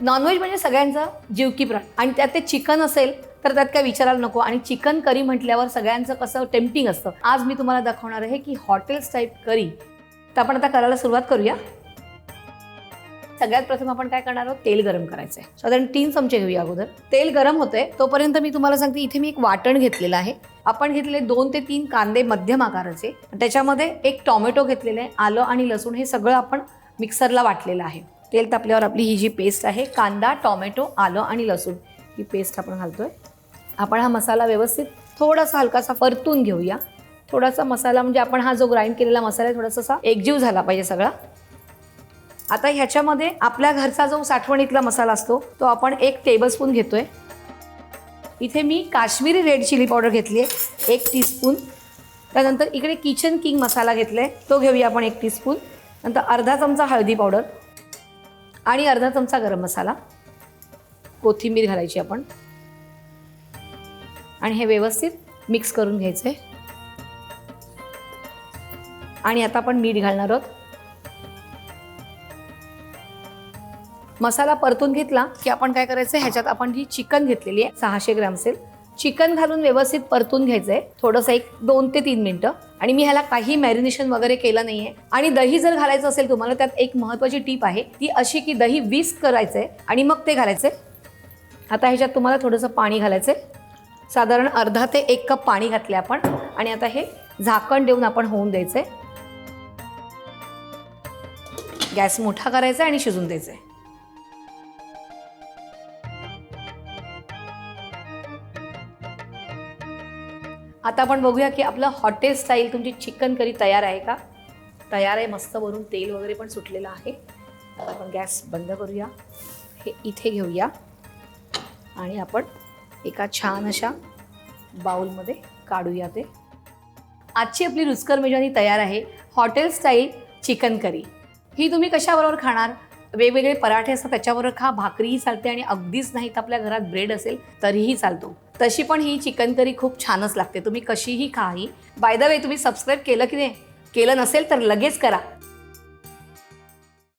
Non veg म्हणजे सगळ्यांचा जीवकी प्राण. आणि त्यात ते चिकन असेल तर त्यात काय विचारायला नको. आणि चिकन करी म्हटल्यावर सगळ्यांचं कसं टेम्पटिंग असतं. आज मी तुम्हाला दाखवणार आहे की हॉटेल्स टाईप करी तर आपण आता करायला सुरुवात करूया. सगळ्यात प्रथम आपण काय करणार आहोत? तेल गरम करायचं आहे साधारण तीन चमचे घेऊया अगोदर. तेल गरम होते तोपर्यंत मी तुम्हाला सांगते इथे मी एक वाटण घेतलेलं आहे. आपण घेतले दोन ते तीन कांदे मध्यम आकाराचे. त्याच्यामध्ये एक टॉमॅटो घेतलेले आहे आलं आणि लसूण हे सगळं आपण मिक्सरला वाटलेलं आहे. तेल तापल्यावर आपली ही जी पेस्ट आहे कांदा टॉमॅटो आलं आणि लसूण ही पेस्ट आपण घालतो आहे आपण हा मसाला व्यवस्थित थोडासा हलकासा परतून घेऊया. थोडासा मसाला म्हणजे आपण हा जो ग्राइंड केलेला मसाला आहे थोडासा असा एकजीव झाला पाहिजे सगळा. आता ह्याच्यामध्ये आपल्या घरचा जो साठवणीतला मसाला असतो तो आपण एक टेबलस्पून घेतोय. इथे मी काश्मीरी रेड चिली पावडर घेतली आहे एक टीस्पून त्यानंतर इकडे किचन किंग मसाला घेतला आहे तो घेऊया आपण एक टीस्पून नंतर अर्धा चमचा हळदी पावडर आणि अर्धा चमचा गरम मसाला. कोथिंबीर घालायची आपण. आणि हे व्यवस्थित मिक्स करून घ्यायचं आहे आणि आता आपण मीठ घालणार आहोत. मसाला परतून घेतला की आपण काय करायचं ह्याच्यात आपण जी चिकन घेतलेली आहे सहाशे ग्रॅम सेल चिकन घालून व्यवस्थित परतून घ्यायचं आहे थोडंसं एक दोन ते तीन मिनटं. आणि मी ह्याला काही मॅरिनेशन वगैरे केलं नाही आहे आणि दही जर घालायचं असेल तुम्हाला त्यात एक महत्त्वाची टीप आहे. ती अशी की दही विस्क करायचं आहे आणि मग ते घालायचं आहे आता ह्याच्यात तुम्हाला थोडंसं पाणी घालायचं आहे साधारण अर्धा ते एक कप पाणी घातले आपण. आणि आता हे झाकण देऊन आपण होऊन द्यायचं आहे गॅस मोठा करायचा आहे आणि शिजून द्यायचं आहे आता आपण बघूया की आपलं हॉटेल स्टाईल तुमची चिकन करी तयार आहे का? तयार आहे मस्त भरून तेल वगैरे पण सुटलेलं आहे. आता आपण गॅस बंद करूया. हे इथे घेऊया. आणि आपण एका छान अशा बाउलमध्ये काढूया ते. आजची आपली रुचकर मेजवानी तयार आहे. हॉटेल स्टाईल चिकन करी ही तुम्ही कशाबरोबर खाणार? वेगवेगळे पराठे असतात त्याच्याबरोबर खा भाकरीही चालते आणि अगदीच नाही तर आपल्या घरात ब्रेड असेल तरीही चालतो. तशी पण ही चिकन करी खूप छानच लागते. तुम्ही कशीही खा ही. बाय द वे तुम्ही सबस्क्राईब केलं की नाही? केलं नसेल तर लगेच करा.